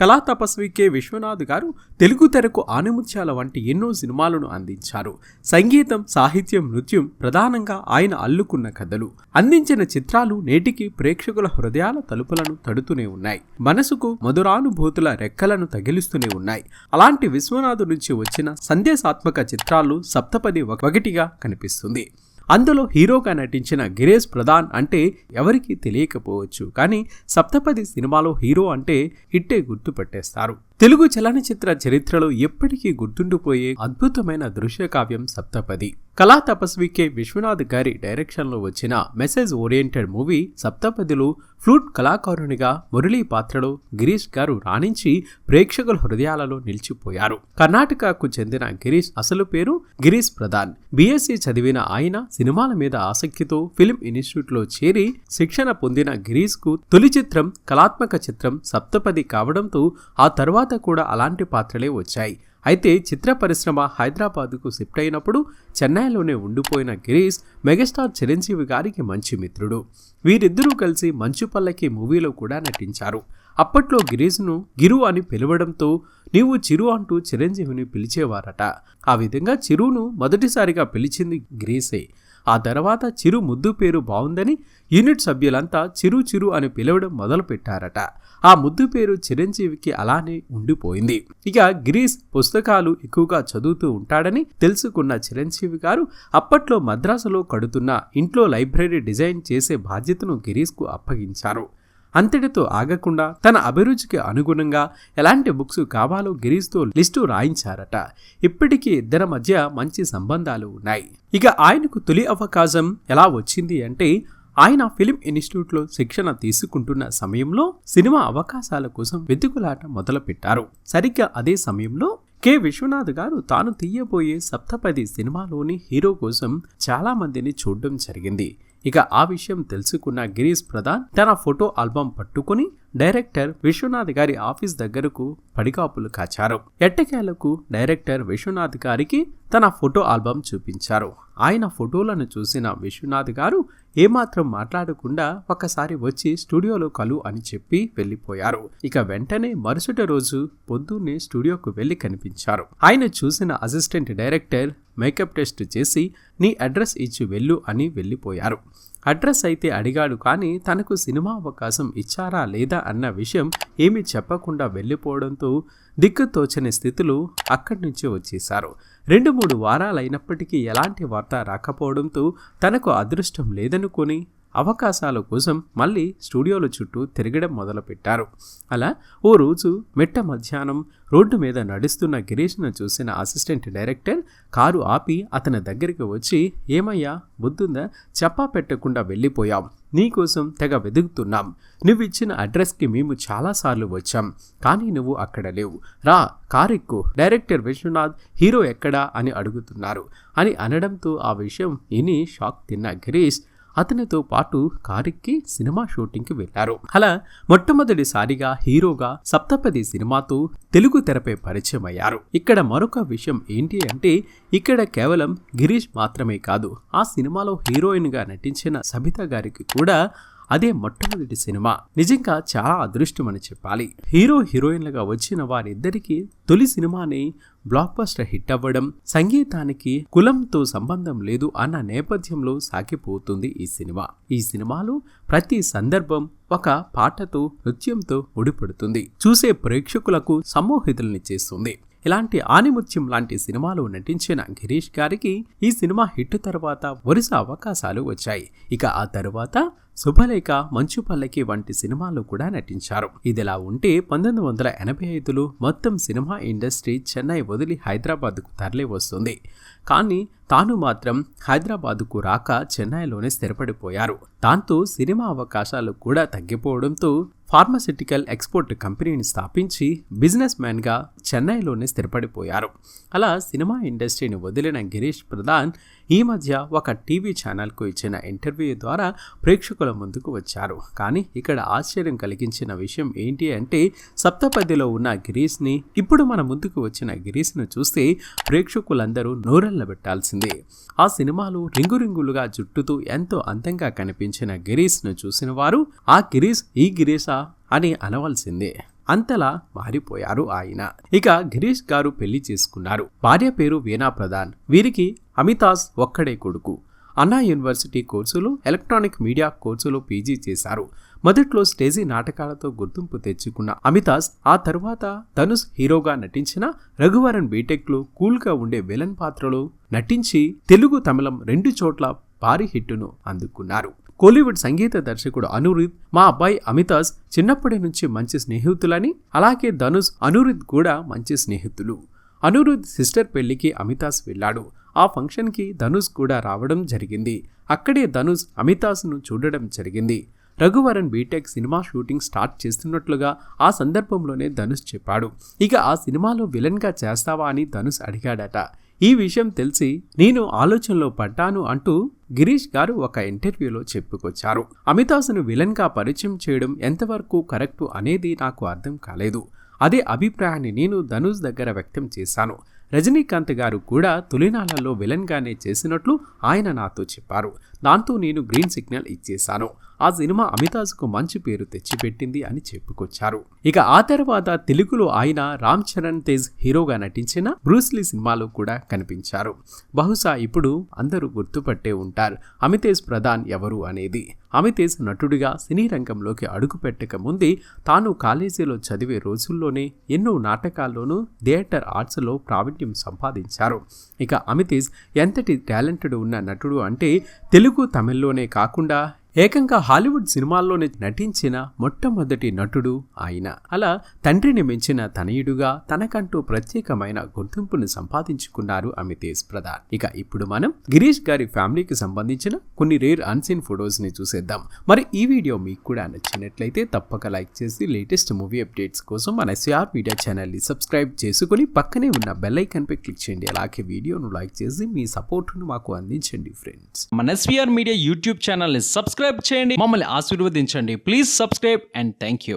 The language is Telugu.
కళా తపస్వి కె. విశ్వనాథ్ గారు తెలుగు తెరకు ఆనిముత్యాల వంటి ఎన్నో సినిమాలను అందించారు. సంగీతం సాహిత్యం నృత్యం ప్రధానంగా ఆయన అల్లుకున్న కథలు. అందించిన చిత్రాలు నేటికి ప్రేక్షకుల హృదయాల తలుపులను తడుతూనే ఉన్నాయి. మనసుకు మధురానుభూతుల రెక్కలను తగిలిస్తూనే ఉన్నాయి. అలాంటి విశ్వనాథ్ నుంచి వచ్చిన సందేశాత్మక చిత్రాలు సప్తపది ఒకటిగా కనిపిస్తుంది. అందులో హీరోగా నటించిన గిరేష్ ప్రధాన్ అంటే ఎవరికీ తెలియకపోవచ్చు. కానీ సప్తపది సినిమాలో హీరో అంటే హిట్టే గుర్తుపెట్టేస్తారు. తెలుగు చలనచిత్ర చరిత్రలో ఎప్పటికీ గుర్తుండిపోయే అద్భుతమైన దృశ్య కావ్యం సప్తపది. కళా తపస్వి కె. విశ్వనాథ్ గారి డైరెక్షన్లో వచ్చిన మెసేజ్ ఓరియంటెడ్ మూవీ సప్తపదిలో ఫ్లూట్ కళాకారునిగా మురళీ పాత్రలో గిరీష్ గారు రాణించి ప్రేక్షకుల హృదయాలలో నిలిచిపోయారు. కర్ణాటకకు చెందిన గిరీష్ అసలు పేరు గిరీష్ ప్రధాన్. బీఎస్సీ చదివిన ఆయన సినిమాల మీద ఆసక్తితో ఫిల్మ్ ఇన్స్టిట్యూట్లో చేరి శిక్షణ పొందిన గిరీష్కు తొలి చిత్రం కళాత్మక చిత్రం సప్తపది కావడంతో ఆ తర్వాత కూడా అలాంటి పాత్రలే వచ్చాయి. అయితే చిత్ర పరిశ్రమ హైదరాబాద్కు షిఫ్ట్ అయినప్పుడు చెన్నైలోనే ఉండిపోయిన గిరీష్ మెగాస్టార్ చిరంజీవి గారికి మంచి మిత్రుడు. వీరిద్దరూ కలిసి మంచు పల్లకి మూవీలో కూడా నటించారు. అప్పట్లో గిరీష్ను గిరు అని పిలవడంతో నీవు చిరు అంటూ చిరంజీవిని పిలిచేవారట. ఆ విధంగా చిరును మొదటిసారిగా పిలిచింది గిరీసే ఆ తర్వాత చిరు ముద్దు పేరు బాగుందని యూనిట్ సభ్యులంతా చిరు చిరు అని పిలవడం మొదలుపెట్టారట. ఆ ముద్దు పేరు చిరంజీవికి అలానే ఉండిపోయింది. ఇక గిరీష్ పుస్తకాలు ఎక్కువగా చదువుతూ ఉంటాడని తెలుసుకున్న చిరంజీవి గారు అప్పట్లో మద్రాసులో కడుతున్న ఇంట్లో లైబ్రరీ డిజైన్ చేసే బాధ్యతను గిరీష్కు అప్పగించారు. అంతటితో ఆగకుండా తన అభిరుచికి అనుగుణంగా ఎలాంటి బుక్స్ కావాలో గిరీష్తో లిస్టు రాయించారట. ఇప్పటికీ ఇద్దరి మధ్య మంచి సంబంధాలు ఉన్నాయి. ఇక ఆయనకు తొలి అవకాశం ఎలా వచ్చింది అంటే ఆయన ఫిలిం ఇన్స్టిట్యూట్లో శిక్షణ తీసుకుంటున్న సమయంలో సినిమా అవకాశాల కోసం వెతుకులాట మొదలుపెట్టారు. సరిగ్గా అదే సమయంలో కె. విశ్వనాథ్ గారు తాను తీయబోయే సప్తపది సినిమాలోని హీరో కోసం చాలా మందిని చూడడం జరిగింది. ఇక ఆ విషయం తెలుసుకున్న గిరీష్ ప్రధాన్ తన ఫోటో ఆల్బమ్ పట్టుకుని డైరెక్టర్ విశ్వనాథ్ గారి ఆఫీస్ దగ్గరకు పడికాపులు కాచారు. ఎట్టకేలకు డైరెక్టర్ విశ్వనాథ్ గారికి తన ఫోటో ఆల్బమ్ చూపించారు. ఆయన ఫోటోలను చూసిన విశ్వనాథ్ గారు ఏమాత్రం మాట్లాడకుండా ఒకసారి వచ్చి స్టూడియోలో కలు అని చెప్పి వెళ్ళిపోయారు. ఇక వెంటనే మరుసటి రోజు పొద్దున్నే స్టూడియోకు వెళ్ళి కనిపించారు. ఆయన చూసిన అసిస్టెంట్ డైరెక్టర్ మేకప్ టెస్ట్ చేసి నీ అడ్రస్ ఇచ్చి వెళ్ళు అని వెళ్ళిపోయారు. అడ్రస్ అయితే అడిగాడు కానీ తనకు సినిమా అవకాశం ఇచ్చారా లేదా అన్న విషయం ఏమీ చెప్పకుండా వెళ్ళిపోవడంతో దిక్కుతోచని స్థితిలో అక్కడి నుంచి వచ్చేశారు. రెండు మూడు వారాలైనప్పటికీ ఎలాంటి వార్త రాకపోవడంతో తనకు అదృష్టం లేదనుకొని అవకాశాల కోసం మళ్ళీ స్టూడియోల చుట్టూ తిరగడం మొదలుపెట్టారు. అలా ఓ రోజు మెట్ట మధ్యాహ్నం రోడ్డు మీద నడుస్తున్న గిరీష్ను చూసిన అసిస్టెంట్ డైరెక్టర్ కారు ఆపి అతని దగ్గరికి వచ్చి ఏమయ్యా బుద్ధుందా? చెప్పా పెట్టకుండా వెళ్ళిపోయాం. నీకోసం తెగ వెతుకుతున్నాం నువ్వు ఇచ్చిన అడ్రస్కి మేము చాలాసార్లు వచ్చాం. కానీ నువ్వు అక్కడ లేవు. రా కారెక్కు డైరెక్టర్ విశ్వనాథ్ హీరో ఎక్కడా? అని అడుగుతున్నారు. అని అనడంతో ఆ విషయం విని షాక్ తిన్న గిరీష్ అతనితో పాటు కారెక్కి సినిమా షూటింగ్కి వెళ్ళారు అలా మొట్టమొదటిసారిగా హీరోగా సప్తపది సినిమాతో తెలుగు తెరపై పరిచయం అయ్యారు ఇక్కడ మరొక విషయం ఏంటి అంటే ఇక్కడ కేవలం గిరీష్ మాత్రమే కాదు ఆ సినిమాలో హీరోయిన్గా నటించిన సబిత గారికి కూడా అదే మొట్టమొదటి సినిమా. నిజంగా చాలా అదృష్టం అని చెప్పాలి. హీరో హీరోయిన్లుగా వచ్చిన వారిద్దరికీ తొలి సినిమాని బ్లాక్ బస్టర్ హిట్ అవ్వడం సంగీతానికి కులంతో సంబంధం లేదు అన్న నేపథ్యంలో సాగిపోతుంది ఈ సినిమా. ఈ సినిమాలో ప్రతి సందర్భం ఒక పాటతో నృత్యంతో ముడిపడుతుంది. చూసే ప్రేక్షకులకు సమ్మోహితుల్ని చేస్తుంది. ఇలాంటి ఆనిముత్యం లాంటి సినిమాలు నటించిన గిరీష్ గారికి ఈ సినిమా హిట్ తర్వాత వరుస అవకాశాలు వచ్చాయి. ఇక ఆ తరువాత శుభలేఖ మంచు పల్లకి వంటి సినిమాలు కూడా నటించారు. ఇదిలా ఉంటే పంతొమ్మిది వందల ఎనభై ఐదులో మొత్తం సినిమా ఇండస్ట్రీ చెన్నై వదిలి హైదరాబాద్కు తరలి వస్తుంది. కానీ తాను మాత్రం హైదరాబాద్కు రాక చెన్నైలోనే స్థిరపడిపోయారు. దాంతో సినిమా అవకాశాలు కూడా తగ్గిపోవడంతో ఫార్మసిటికల్ ఎక్స్పోర్ట్ కంపెనీని స్థాపించి బిజినెస్ మ్యాన్గా చెన్నైలోనే స్థిరపడిపోయారు. అలా సినిమా ఇండస్ట్రీని వదిలిన గిరీష్ ప్రధాన్ ఈ మధ్య ఒక టీవీ ఛానల్కు ఇచ్చిన ఇంటర్వ్యూ ద్వారా ప్రేక్షకుల ముందుకు వచ్చారు. కానీ ఇక్కడ ఆశ్చర్యం కలిగించిన విషయం ఏంటి అంటే సప్తపదిలో ఉన్న గిరీష్ని ఇప్పుడు మన ముందుకు వచ్చిన గిరీష్ను చూస్తే ప్రేక్షకులందరూ నోరెళ్ళ పెట్టాల్సిందే. ఆ సినిమాలో రింగు రింగులుగా జుట్టుతూ ఎంతో అందంగా కనిపించిన గిరీష్ను చూసిన వారు ఆ గిరీష్ ఈ గిరీషా అని అనవలసిందే. అంతలా మారిపోయారు ఆయన. ఇక గిరీష్ గారు పెళ్ళి చేసుకున్నారు. భార్య పేరు వీణా ప్రధాన్. వీరికి అమితాజ్ ఒక్కడే కొడుకు. అన్నా యూనివర్సిటీ కోర్సులు ఎలక్ట్రానిక్ మీడియా కోర్సులో పీజీ చేశారు. మొదట్లో స్టేజీ నాటకాలతో గుర్తింపు తెచ్చుకున్న అమితాజ్ ఆ తర్వాత ధనుష్ హీరోగా నటించిన రఘువరన్ బీటెక్లో కూల్గా ఉండే విలన్ పాత్రలో నటించి తెలుగు తమిళం రెండు చోట్ల భారీ హిట్టును అందుకున్నారు. కోలీవుడ్ సంగీత దర్శకుడు అనురిద్ మా అబ్బాయి అమితాజ్ చిన్నప్పటి నుంచి మంచి స్నేహితులని అలాగే ధనుష్ అనురిద్ కూడా మంచి స్నేహితులు. అనురుద్ సిస్టర్ పెళ్ళికి అమితాజ్ వెళ్ళాడు. ఆ ఫంక్షన్కి ధనుష్ కూడా రావడం జరిగింది. అక్కడే ధనుష్ అమితాజ్ను చూడడం జరిగింది. Raghuvaran BTech cinema shooting start చేస్తున్నట్లుగా ఆ సందర్భంలోనే ధనుష్ చెప్పాడు. ఇక ఆ సినిమాలో విలన్గా చేస్తావా? అని ధనుష్ అడిగాడట. ఈ విషయం తెలిసి నేను ఆలోచనలో పడ్డాను అంటూ గిరీష్ గారు ఒక ఇంటర్వ్యూలో చెప్పుకొచ్చారు. అమితాస్ను విలన్గా పరిచయం చేయడం ఎంతవరకు కరెక్టు అనేది నాకు అర్థం కాలేదు. అదే అభిప్రాయాన్ని నేను ధనుష్ దగ్గర వ్యక్తం చేశాను. రజనీకాంత్ గారు కూడా తొలినాళ్ళలో విలన్గానే చేసినట్లు ఆయన నాతో చెప్పారు. దాంతో నేను గ్రీన్ సిగ్నల్ ఇచ్చేశాను. ఆ సినిమా అమితాజ్కు మంచి పేరు తెచ్చిపెట్టింది అని చెప్పుకొచ్చారు. ఇక ఆ తర్వాత తెలుగులో ఆయన రామ్ చరణ్ తేజ్ హీరోగా నటించిన బ్రూస్లీ సినిమాలో కూడా కనిపించారు. బహుశా ఇప్పుడు అందరూ గుర్తుపట్టే ఉంటారు అమితేజ్ ప్రధాన్ ఎవరు అనేది. అమితేజ్ నటుడిగా సినీ రంగంలోకి అడుగుపెట్టక ముందే తాను కాలేజీలో చదివే రోజుల్లోనే ఎన్నో నాటకాల్లోనూ థియేటర్ ఆర్ట్స్లో ప్రావీణ్యం సంపాదించారు. ఇక అమితేజ్ ఎంతటి టాలెంటెడ్ ఉన్న నటుడు అంటే తెలుగు తమిళ్ళోనే కాకుండా ఏకంగా హాలీవుడ్ సినిమాల్లోనే నటించిన మొట్టమొదటి నటుడు ఆయన. అలా తండ్రిని మించిన తనయుడుగా తనకంటూ ప్రత్యేకమైన గుర్తింపును సంపాదించుకున్నారు అమితేజ్ ప్రధాన్. ఇక ఇప్పుడు మనం గిరీష్ గారి ఫ్యామిలీకి సంబంధించిన కొన్ని రేర్ అన్సీన్ ఫొటోస్ని చూసేద్దాం. మరి ఈ వీడియో మీకు కూడా నచ్చినట్లయితే తప్పక లైక్ చేసి లేటెస్ట్ మూవీ అప్డేట్స్ కోసం మన ఎస్ఆర్ మీడియా ఛానల్ని సబ్స్క్రైబ్ చేసుకుని పక్కనే ఉన్న బెల్ ఐకాన్ పై క్లిక్ చేయండి. అలాగే వీడియోను లైక్ చేసి మీ సపోర్ట్ను మాకు అందించండి ఫ్రెండ్స్. మన ఎస్వీఆర్ మీడియా యూట్యూబ్ ఛానల్ని సబ్స్క్రైబ్ చేయండి. మమ్మల్ని ఆశీర్వదించండి. Please subscribe and thank you